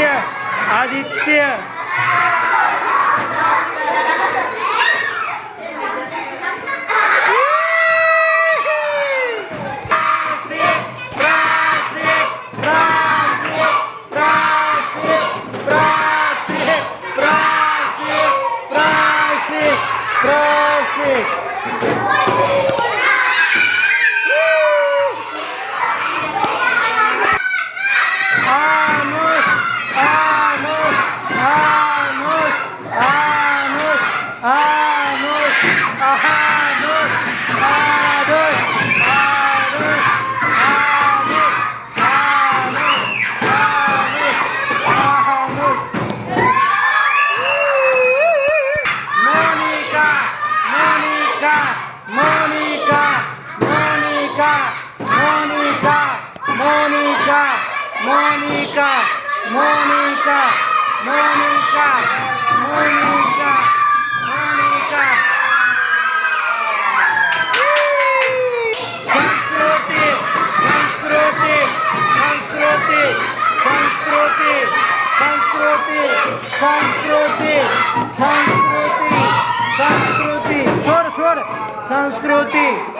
Aditya Aditya. Mónica, Mónica, Mónica, Mónica, Mónica. Sanskriti, Sanskriti, Sanskriti, Sanskriti, Sanskriti, Sanskriti, Sanskriti, Sanskriti, Sor, Sor, Sanskriti.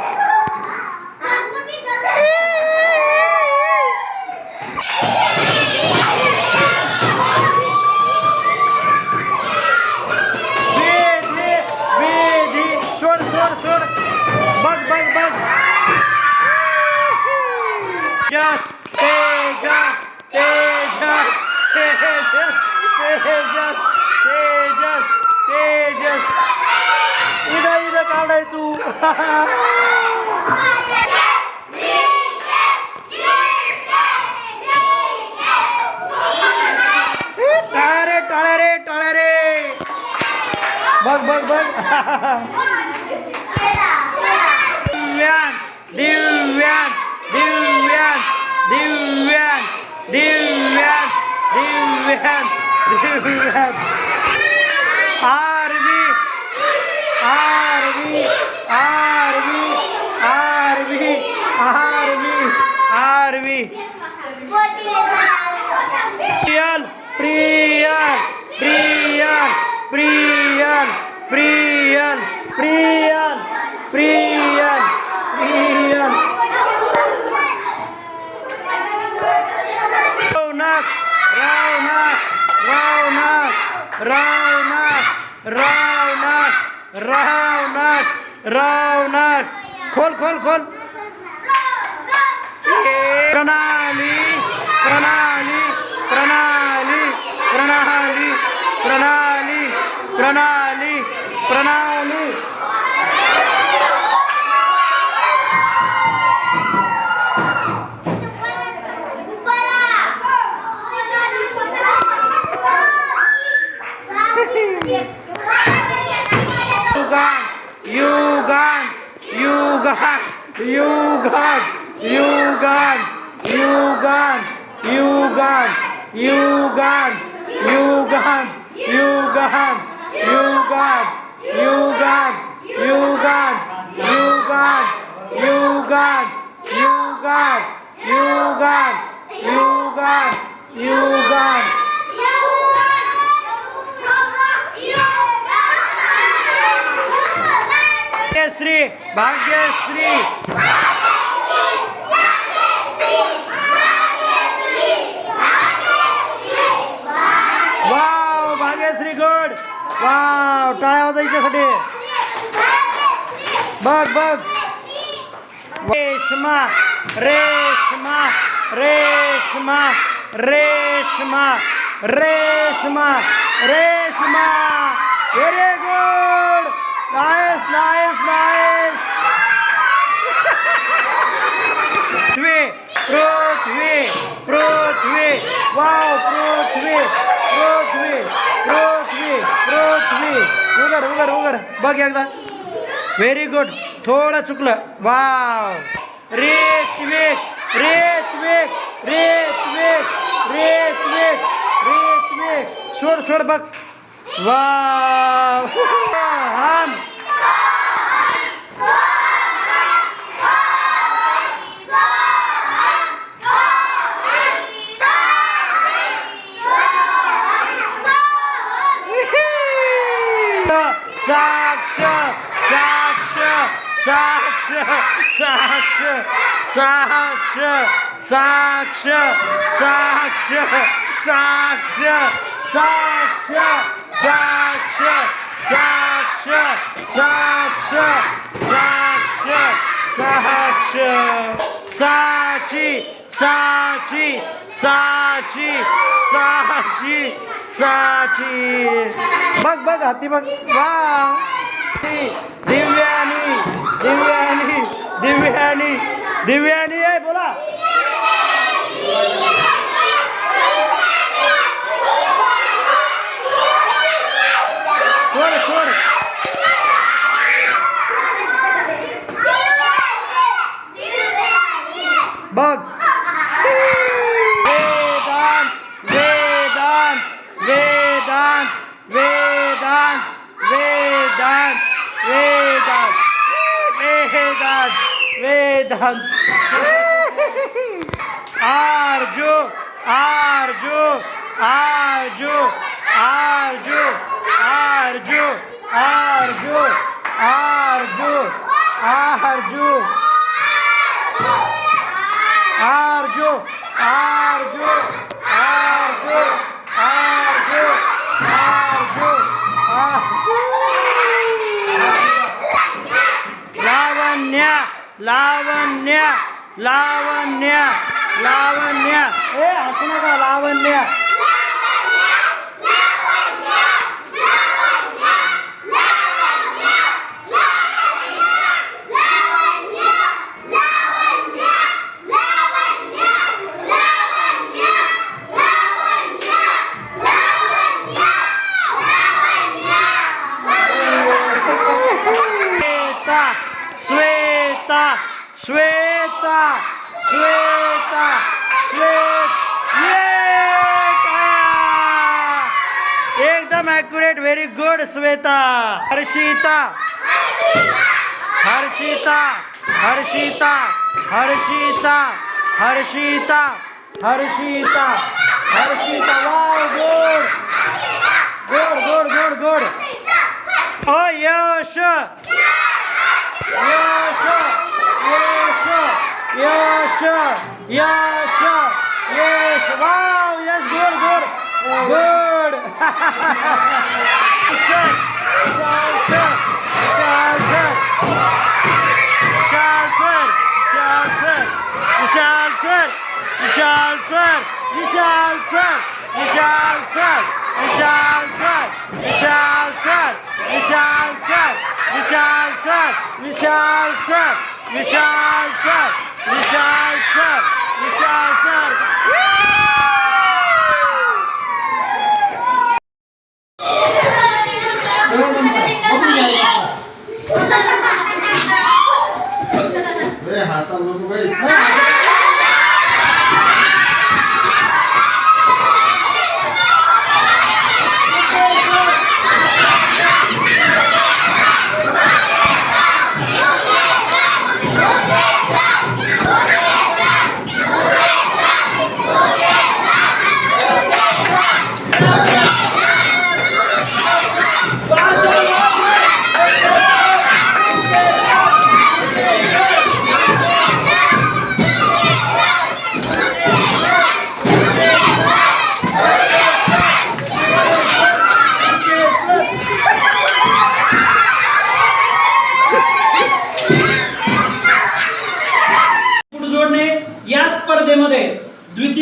सोड सोड सोड बघ बघ बघ. तेजस तेजस तेजस तेजस तेजस तेजस तेजस. इथं इथं काढाय तू. टाळ्या रे टाळ्या रे टाळ्या रे. बघ बघ बघ दिव्यान दिव्यान दिव्यान दिव्यान दिव्यान दिव्यान दिव्यान RV RV RV RV RV RV prion prion prion prion prion prion प्रियन रावणात रावणात रावणात रावणात खोल खोल खोल. Yugan! Yugan! Yugan! Yugan! Yugan! Yugan! Yugan! Yugan! Yugan! Yugan! Yugan! Yugan! Yugan! Yugan! Yugan! Yugan! Yugan! Bhagyashri Bhagyashri. Wow Bhagyashri good wow टाळ्या वाजायच्यासाठी बघ बघ. Reshma Reshma Reshma Reshma Reshma Reshma. Very good nice nice nice Prithvi Prithvi Prithvi wow Prithvi Prithvi Prithvi Prithvi उघड उघड उघड बघ एकदा very good थोडं चुकलं वाव रेतवेक रेतवेक रेतवेक रेतवेक रेतवेक सोड सोड बघ वाव हान साक्ष साक्ष साक्ष साक्ष साक्ष साक्ष साक्ष साक्ष साक्ष साक्ष साक्ष साक्ष साक्ष साक्ष साची साची साची साची साची बघ बघ हाती बघ. वा दिव्यानी दिव्यानी दिव्यानी दिव्यानी आहे बोला. ધ્યાન આરજો આરજો આરજો આરજો આરજો આરજો આરજો આરજો આરજો આરજો આરજો આરજો लावण्या लावण्या लावण्या. हे ए हसू नका लावण्या. श्वेता श्वेत ये काय? एकदम accurate very good Shweta Harshita Harshita Harshita Harshita Harshita Harshita Harshita wow good good good good good ओ Yash Yash Yash Yaşa! Yaşa! Yes! Wow! Yes! Good! Good! Good! Çak! Çak! Çak! Çansır! Çansır! Çansır! Çansır! Çansır! Çansır! Çansır! Çansır! Çansır! Çansır! Çansır! Çansır! Çansır!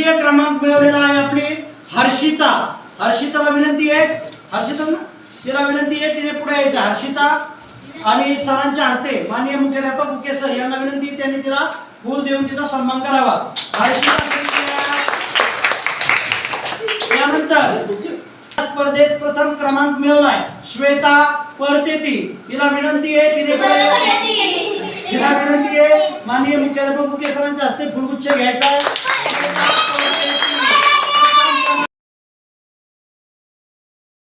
द्वितीय क्रमांक मिळवलेला आहे आपली हर्षिता. हर्षिताला विनंती आहे. हर्षिता ना तिला विनंती आहे तिने पुढे यायचं. हर्षिता आणि सरांच्या हस्ते माननीय मुख्याध्यापक मुके सर यांना विनंती त्यांनी तिला फूल देऊन तिचा सन्मान करावा. हर्षिता यानंतर स्पर्धेत प्रथम क्रमांक मिळवलाय. श्वेता परतेती. तिला विनंती आहे तिने. तिला विनंती आहे. माननीय मुख्याध्यापक मुख्य सरांच्या हस्ते फुलगुच्छ घ्यायचा आहे.